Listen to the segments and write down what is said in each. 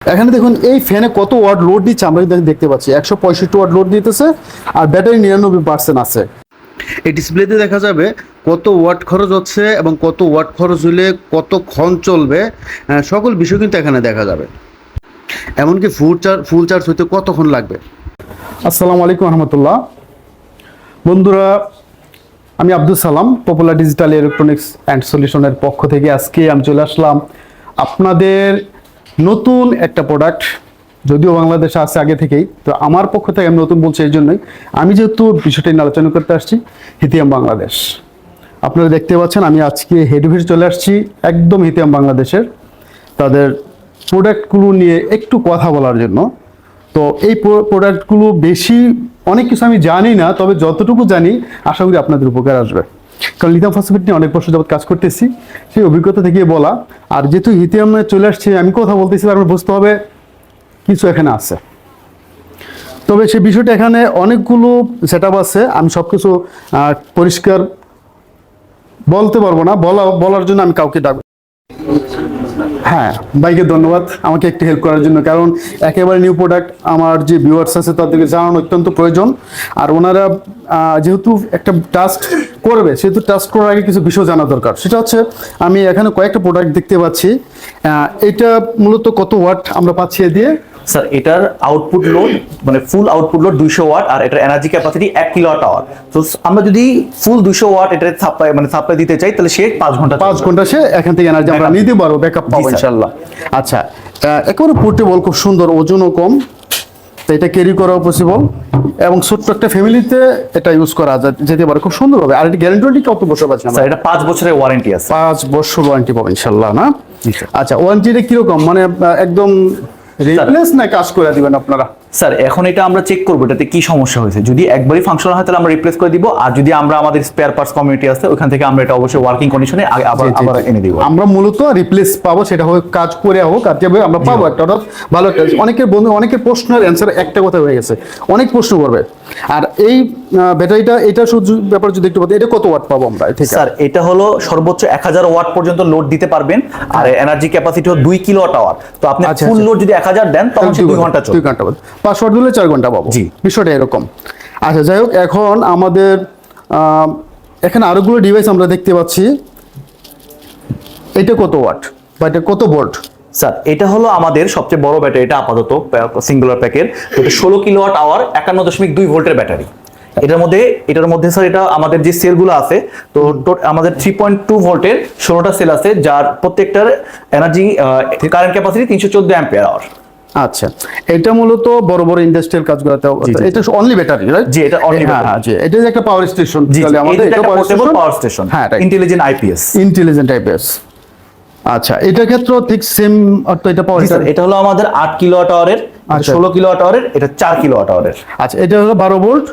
এখানে দেখুন, এই ফ্যানে কত ওয়াট লোড দিচ্ছে আমরা দেখতে পাচ্ছি। একশো পঁয়ষট্টি ওয়াট লোড দিতেছে আর ব্যাটারি নিরানব্বই পার্সেন্ট আছে। এই ডিসপ্লেতে দেখা যাবে কত ওয়াট খরচ হচ্ছে এবং কত ওয়াট খরচ হলে কতক্ষণ চলবে সকল বিষয় কিন্তু এখানে দেখা যাবে। এমনকি ফুল চার্জ ফুল চার্জ হতে কতক্ষণ লাগবে? আসসালামু আলাইকুম রহমতুল্লাহ। বন্ধুরা, আমি Abdul Salam popular digital electronics and সলিউশনের পক্ষ থেকে আজকে আমি চলে আসলাম আপনাদের নতুন একটা প্রোডাক্ট যদিও বাংলাদেশে আছে আগে থেকেই, তো আমার পক্ষ থেকে আমি নতুন বলছি এই জন্যই, আমি যেহেতু বিষয়টা নিয়ে আলোচনা করতে আসছি হিতিয়াম বাংলাদেশ আপনারা দেখতে পাচ্ছেন, আমি আজকে হেড অফিস চলে আসছি, একদম হিতিয়াম বাংলাদেশের তাদের প্রোডাক্টগুলো নিয়ে একটু কথা বলার জন্য। তো এই প্রোডাক্টগুলো বেশি অনেক কিছু আমি জানি না, তবে যতটুকু জানি, আশা করি আপনাদের উপকার আসবে। কারণ লিথিয়াম ফসফেট নিয়ে অনেক বছর যাবৎ কাজ করতেছি। সেই অভিজ্ঞতা থেকে বলা। আর যেহেতু লিথিয়ামে চলে আসছে, আমি কথা বলতেছি তারপর বুঝতে হবে কিছু এখানে আছে। তবে সে বিষয়টা এখানে অনেকগুলো সেট আছে। আমি সব কিছু পরিষ্কার বলতে পারব না। বলা, বলার জন্য আমি কাউকে ডাক হ্যাঁ ভাইকে ধন্যবাদ আমাকে একটু হেল্প করার জন্য, কারণ একেবারে নিউ প্রোডাক্ট আমার যে ভিউয়ার্স আছে তাদেরকে জানানো অত্যন্ত প্রয়োজন। আর ওনারা যেহেতু একটা টাস্ট করবে, সেহেতু টাস্ট করার আগে কিছু বিষয় জানা দরকার। সেটা হচ্ছে, আমি এখানে কয়েকটা প্রোডাক্ট দেখতে পাচ্ছি। এটা মূলত কত ওয়াট আমরা পাচ্ছি দিয়ে? স্যার এটার আউটপুট লোড মানে ফুল আউটপুট লোড দুইশো ওয়াট আর এটার এনার্জি ক্যাপাসিটি এক কিলো ওয়াট আওয়ার তো আমরা যদি ফুল দুইশো ওয়াট এটার সাপ্লাই মানে সাপ্লাই দিতে চাই তাহলে সে পাঁচ ঘণ্টা পাঁচ ঘণ্টা সে এখান থেকে এনার্জি আমরা। নিতে পারব ব্যাকআপ পাবো ইনশাল্লাহ আচ্ছা একেবারে পোর্টেবল খুব সুন্দর ওজনও কম। তো এটা ক্যারি করাও পসিবল এবং ছোট্ট একটা ফ্যামিলিতে এটা ইউজ করা যেতে পারে খুব সুন্দর হবে। আর এটা গ্যারান্টি কত বছর আমরা? স্যার এটা পাঁচ বছরের ওয়ারেন্টি আছে। পাঁচ বছর ওয়ারেন্টি পাবো ইনশাল্লাহ না। আচ্ছা ওয়ারেন্টিটা কীরকম? মানে একদম রিপ্লেস না কাজ করে দিবেন আপনারা? স্যার এখন এটা আমরা চেক করব এটাতে কি সমস্যা হয়েছে। যদি একবারই ফাংশন হয় তাহলে আমরা রিপ্লেস করে দিব। আর যদি আমরা আমাদের স্পেয়ার পার্টস কমিউনিটি আছে ওখান থেকে আমরা এটা অবশ্যই ওয়ার্কিং কন্ডিশনে আবার আবার। এনে দিব। আমরা মূলত রিপ্লেস পাবো সেটা হোক কাজ করে হোক আর যেভাবে আমরা পাবো একটা ভালো একটা অনেকের বন্ধু অনেকের প্রশ্নের অ্যান্সার একটা কথা হয়ে গেছে। অনেক প্রশ্ন করবে। আর এই ব্যাটারিটা এটা শুধু ব্যাপার যদি একটু বলতে এটা কত ওয়াট পাবো আমরা? ঠিক স্যার এটা হলো সর্বোচ্চ এক হাজার ওয়াট পর্যন্ত লোড দিতে পারবেন আর এনার্জি ক্যাপাসিটি হলো দুই কিলো আওয়ার তো আপনি আচ্ছা, ফুল আচ্ছা। লোড যদি এক হাজার দেন তখন দুই ঘণ্টা দুই ঘণ্টা পাবো পাঁচ ওয়াট দিলে চার ঘণ্টা পাবো? জি। বিষয়টা এরকম। আচ্ছা যাই হোক এখন আমাদের এখানে আরোগুলো ডিভাইস আমরা দেখতে পাচ্ছি। এটা কত ওয়াট বা এটা কত ভোল্ট স্যার এটা হলো আমাদের সবচেয়ে বড় ব্যাটারি এটা আপাতত সিঙ্গুলার প্যাকের এটা ষোলো কিলোওয়াট আওয়ার একান্ন দশমিক দুই ভোল্টের ব্যাটারি। এটার মধ্যে এটার মধ্যে স্যার এটা আমাদের যে সেলগুলো আছে তো আমাদের থ্রি পয়েন্ট টু ভোল্টের ষোলোটা সেল আছে যার প্রত্যেকটার এনার্জি কারেন্ট ক্যাপাসিটি তিনশো চোদ্দ অ্যাম্পিয়ার আওয়ার আচ্ছা এটা মূলত বড় বড় ইন্ডাস্ট্রিয়াল কাজগুলোতে। এটা অনলি ব্যাটারি রাইট জি, এটা অনলি হ্যাঁ হ্যাঁ জি। এটা একটা পাওয়ার স্টেশন জি আমাদের এটা power portable station power station হ্যাঁ ইন্টেলিজেন্ট আইপিএস ইন্টেলিজেন্ট টাইপের আচ্ছা এটার ক্ষেত্রে ঠিক সেম অর্থ এটা পাওয়ার স্যার এটা হলো আমাদের আট কিলোওয়াট আওয়ারের আচ্ছা। ষোলো কিলোওয়াট আওয়ারের এটা চার কিলোওয়াট আওয়ারের আচ্ছা এটা হলো বারো ভোল্ট?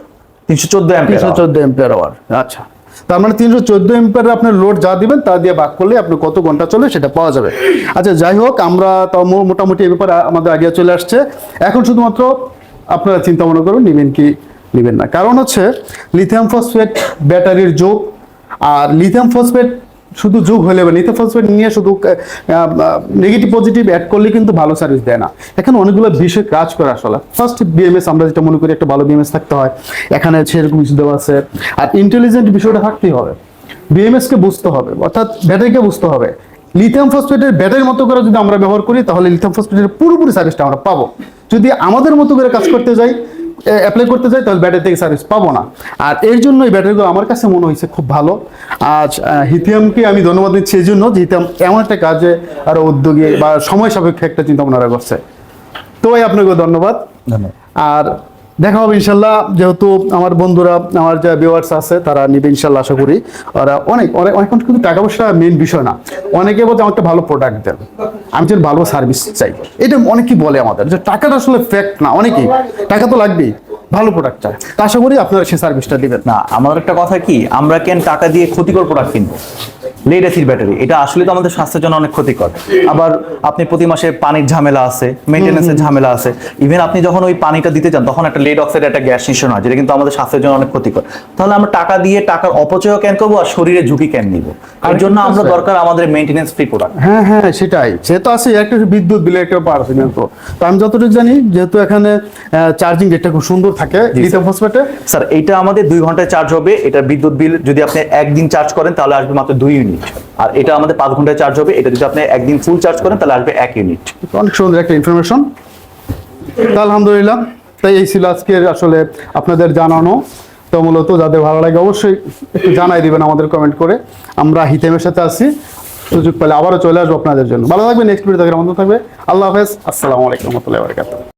তিনশো চোদ্দ তিনশো অ্যাম্পিয়ার চোদ্দ আওয়ার আচ্ছা। তার মানে তিনশো চোদ্দ এম্পিয়ার আপনার লোড যা দিবেন তা দিয়ে ভাগ করলে আপনি কত ঘণ্টা চলে সেটা পাওয়া যাবে। আচ্ছা যাই হোক আমরা তাও মো- মোটামুটি এ ব্যাপারে আমাদের আগে চলে আসছে। এখন শুধুমাত্র আপনারা চিন্তা মনে করুন নেবেন কি নেবেন না। কারণ হচ্ছে লিথিয়াম ফসফেট ব্যাটারির যোগ আর লিথিয়াম ফসফেট শুধু যোগ হলে বা লিথিয়াম ফসফেট নিয়ে শুধু নেগেটিভ পজিটিভ অ্যাড করলে কিন্তু ভালো সার্ভিস দেয় না। এখানে অনেকগুলো বিষয় কাজ করে আসলে। ফার্স্ট বিএমএস আমরা যেটা মনে করি একটা ভালো বিএমএস থাকতে হয়। এখানে সেরকম কিছু দেওয়া আছে। আর ইন্টেলিজেন্ট বিষয়টা থাকতেই হবে। বিএমএস কে বুঝতে হবে, অর্থাৎ ব্যাটারিকে বুঝতে হবে। লিথিয়াম ফসফেটের ব্যাটারির মতো করে যদি আমরা ব্যবহার করি, তাহলে লিথিয়াম ফসফেটের পুরোপুরি সার্ভিসটা আমরা পাবো। যদি আমাদের মতো করে কাজ করতে যাই অ্যাপ্লাই করতে চাই তাহলে ব্যাটারি থেকে সার্ভিস পাবো না। আর এর জন্য এই ব্যাটারিগুলো আমার কাছে মনে হয়েছে খুব ভালো। আজ হিথিয়ামকে আমি ধন্যবাদ দিচ্ছি এই জন্য যে হিথিয়াম এমন একটা কাজে আরও উদ্যোগী বা সময় সাপেক্ষে একটা চিন্তা ভাবনা করছে তো ভাই আপনাকে ধন্যবাদ। ধন্যবাদ। আর দেখা হবে ইনশাল্লাহ। যেহেতু আমার বন্ধুরা, আমার যে ভিউয়ার্স আছে, তারা নিবে ইনশাল্লাহ আশা করি। ওরা অনেক অনেক অনেক কিন্তু টাকা পয়সা মেন বিষয় না। অনেকে বলছে আমাকে ভালো প্রোডাক্ট দেন। আমি যেন ভালো সার্ভিস চাই। এটা অনেকেই বলে আমাদের যে টাকাটা আসলে ফ্যাক্ট না, অনেকেই। টাকা তো লাগবেই। ভালো প্রোডাক্ট তা আশা করি আপনারা সেই সার্ভিসটা দিবেন। না আমার একটা কথা কি? আমরা কেন টাকা দিয়ে ক্ষতিকর প্রোডাক্ট কিনবো? লেড অ্যাসিড ব্যাটারি এটা আসলে তো আমাদের স্বাস্থ্যের জন্য অনেক ক্ষতিকর। আবার আপনি প্রতি মাসে পানির ঝামেলা আছে মেনটেন্যান্সের ঝামেলা আছে। ইভেন আপনি যখন ওই পানিটা দিতে চান তখন একটা লেড অক্সাইড একটা গ্যাস নিঃসরণ হয় যেটা কিন্তু আমাদের স্বাস্থ্যের জন্য অনেক ক্ষতিকর। তাহলে আমরা টাকা দিয়ে টাকার অপচয় কেন করব আর শরীরে ঝুঁকি কেন নিব? আর জন্য আমরা দরকার আমাদের মেনটেন্যান্স ফ্রি প্রোডাক্ট হ্যাঁ হ্যাঁ সেটাই। সে তো আছে একটা বিদ্যুৎ বিলের একটা কিন্তু তো। আমি যতটুকু জানি যেহেতু এখানে চার্জিং রেটটা খুব সুন্দর থাকে লিথিয়াম ফসফেটে স্যার এইটা আমাদের দুই ঘন্টায় চার্জ হবে এটা বিদ্যুৎ বিল যদি আপনি একদিন চার্জ করেন তাহলে আসবে মাত্র দুই ইউনিট আর এটা আমাদের পাঁচ ঘন্টায় চার্জ হবে। এটা যদি আপনি একদিন ফুল চার্জ করেন, তাহলে আসবে এক ইউনিট অনেক সুন্দর একটা ইনফরমেশন আলহামদুলিল্লাহ, তাই এই ছিল আজকের আসলে আপনাদের জানানো। তো মূলত যাদের ভালো লাগে অবশ্যই একটু জানাই দিবেন আমাদের কমেন্ট করে। আমরা হিতেমের সাথে আছি। সুযোগ পেলে আবারও চলে আসব আপনাদের জন্য। ভালো থাকবে নেক্সট ভিডিও থাকবে আমাদের থাকবে। আল্লাহ হাফেজ। আসসালামু আলাইকুম রহমতুল্লাহ বারকাত